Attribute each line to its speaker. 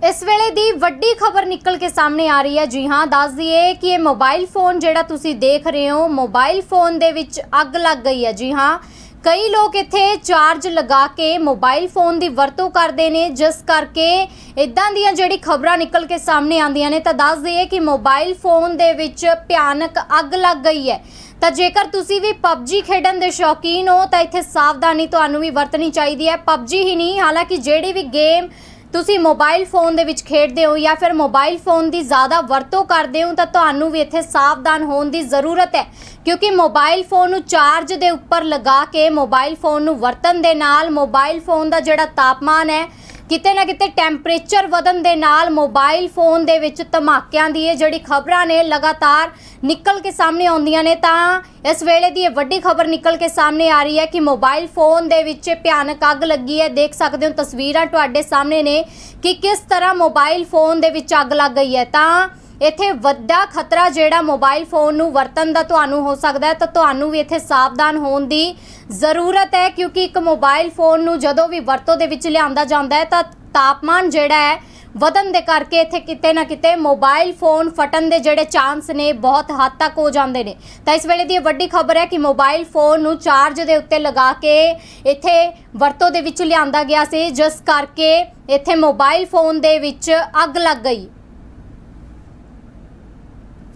Speaker 1: ਇਸ ਵੇਲੇ ਦੀ ਵੱਡੀ ਖਬਰ ਨਿਕਲ ਕੇ ਸਾਹਮਣੇ ਆ ਰਹੀ ਹੈ। ਜੀ ਹਾਂ, ਦੱਸ ਦਈਏ ਕਿ ਇਹ ਮੋਬਾਈਲ ਫੋਨ ਜਿਹੜਾ ਤੁਸੀਂ ਦੇਖ ਰਹੇ ਹੋ ਮੋਬਾਈਲ ਫੋਨ ਦੇ ਵਿੱਚ ਅੱਗ ਲੱਗ ਗਈ ਹੈ। ਜੀ ਹਾਂ, ਕਈ ਲੋਕ ਇੱਥੇ ਚਾਰਜ ਲਗਾ ਕੇ ਮੋਬਾਈਲ ਫੋਨ ਦੀ ਵਰਤੋਂ ਕਰਦੇ ਨੇ। ਜਿਸ ਕਰਕੇ ਇਦਾਂ ਦੀਆਂ ਜਿਹੜੀ ਖਬਰਾਂ ਨਿਕਲ ਕੇ ਸਾਹਮਣੇ ਆਉਂਦੀਆਂ ਨੇ, ਤਾਂ ਦੱਸ ਦਈਏ ਕਿ ਮੋਬਾਈਲ ਫੋਨ ਦੇ ਵਿੱਚ ਭਿਆਨਕ ਅੱਗ ਲੱਗ ਗਈ ਹੈ। ਤਾਂ ਜੇਕਰ ਤੁਸੀਂ ਵੀ ਪਬਜੀ ਖੇਡਣ ਦੇ ਸ਼ੌਕੀਨ ਹੋ, ਤਾਂ ਇੱਥੇ ਸਾਵਧਾਨੀ ਤੁਹਾਨੂੰ ਵੀ ਵਰਤਣੀ ਚਾਹੀਦੀ ਹੈ। ਪਬਜੀ ਹੀ ਨਹੀਂ, ਹਾਲਾਂਕਿ ਜਿਹੜੀ ਵੀ ਗੇਮ ਤੁਸੀਂ ਮੋਬਾਈਲ ਫੋਨ ਦੇ ਵਿੱਚ ਖੇਡਦੇ ਹੋ ਜਾਂ ਫਿਰ ਮੋਬਾਈਲ ਫੋਨ ਦੀ ਜ਼ਿਆਦਾ ਵਰਤੋਂ ਕਰਦੇ ਹੋ ਤਾਂ ਤੁਹਾਨੂੰ ਵੀ ਇੱਥੇ ਸਾਵਧਾਨ ਹੋਣ ਦੀ ਜ਼ਰੂਰਤ ਹੈ। ਕਿਉਂਕਿ ਮੋਬਾਈਲ ਫੋਨ ਨੂੰ ਚਾਰਜ ਦੇ ਉੱਪਰ ਲਗਾ ਕੇ ਮੋਬਾਈਲ ਫੋਨ ਨੂੰ ਵਰਤਣ ਦੇ ਨਾਲ ਮੋਬਾਈਲ ਫੋਨ ਦਾ ਜਿਹੜਾ ਤਾਪਮਾਨ ਹੈ ਕਿਤੇ ਨਾ ਕਿਤੇ ਟੈਂਪਰੇਚਰ ਵਧਣ ਦੇ ਨਾਲ ਮੋਬਾਈਲ ਫੋਨ ਦੇ ਵਿੱਚ ਧਮਾਕਿਆਂ ਦੀ ਇਹ ਜਿਹੜੀ ਖਬਰਾਂ ਨੇ ਲਗਾਤਾਰ ਨਿਕਲ ਕੇ ਸਾਹਮਣੇ ਆਉਂਦੀਆਂ ਨੇ, ਤਾਂ ਇਸ ਵੇਲੇ ਦੀ ਇਹ ਵੱਡੀ ਖਬਰ ਨਿਕਲ ਕੇ ਸਾਹਮਣੇ ਆ ਰਹੀ ਹੈ ਕਿ ਮੋਬਾਈਲ ਫੋਨ ਦੇ ਵਿੱਚ ਭਿਆਨਕ ਅੱਗ ਲੱਗੀ ਹੈ। ਦੇਖ ਸਕਦੇ ਹੋ ਤਸਵੀਰਾਂ ਤੁਹਾਡੇ ਸਾਹਮਣੇ ਨੇ ਕਿ ਕਿਸ ਤਰ੍ਹਾਂ ਮੋਬਾਈਲ ਫੋਨ ਦੇ ਵਿੱਚ ਅੱਗ ਲੱਗ ਗਈ ਹੈ। ਤਾਂ ਇੱਥੇ ਵੱਡਾ ਖਤਰਾ ਜਿਹੜਾ ਮੋਬਾਈਲ ਫੋਨ ਨੂੰ ਵਰਤਣ ਦਾ ਤੁਹਾਨੂੰ ਹੋ ਸਕਦਾ ਹੈ, ਤਾਂ ਤੁਹਾਨੂੰ ਵੀ ਇੱਥੇ ਸਾਵਧਾਨ ਹੋਣ ਦੀ ਜ਼ਰੂਰਤ ਹੈ, ਕਿਉਂਕਿ ਇੱਕ ਮੋਬਾਈਲ ਫੋਨ ਨੂੰ ਜਦੋਂ ਵੀ ਵਰਤੋਂ ਦੇ ਵਿੱਚ ਲਿਆਂਦਾ ਜਾਂਦਾ ਹੈ, ਤਾਂ ਤਾਪਮਾਨ ਜਿਹੜਾ ਹੈ ਵਧਣ ਦੇ ਕਰਕੇ ਇੱਥੇ ਕਿਤੇ ਨਾ ਕਿਤੇ ਮੋਬਾਈਲ ਫੋਨ ਫਟਣ ਦੇ ਜਿਹੜੇ ਚਾਂਸ ਨੇ ਬਹੁਤ ਹੱਦ ਤੱਕ ਹੋ ਜਾਂਦੇ ਨੇ। ਤਾਂ ਇਸ ਵੇਲੇ ਦੀ ਇਹ ਵੱਡੀ ਖਬਰ ਹੈ ਕਿ ਮੋਬਾਈਲ ਫੋਨ ਨੂੰ ਚਾਰਜ ਦੇ ਉੱਤੇ ਲਗਾ ਕੇ ਇੱਥੇ ਵਰਤੋਂ ਦੇ ਵਿੱਚ ਲਿਆਂਦਾ ਗਿਆ ਸੀ, ਜਿਸ ਕਰਕੇ ਇੱਥੇ ਮੋਬਾਈਲ ਫੋਨ ਦੇ ਵਿੱਚ ਅੱਗ ਲੱਗ ਗਈ।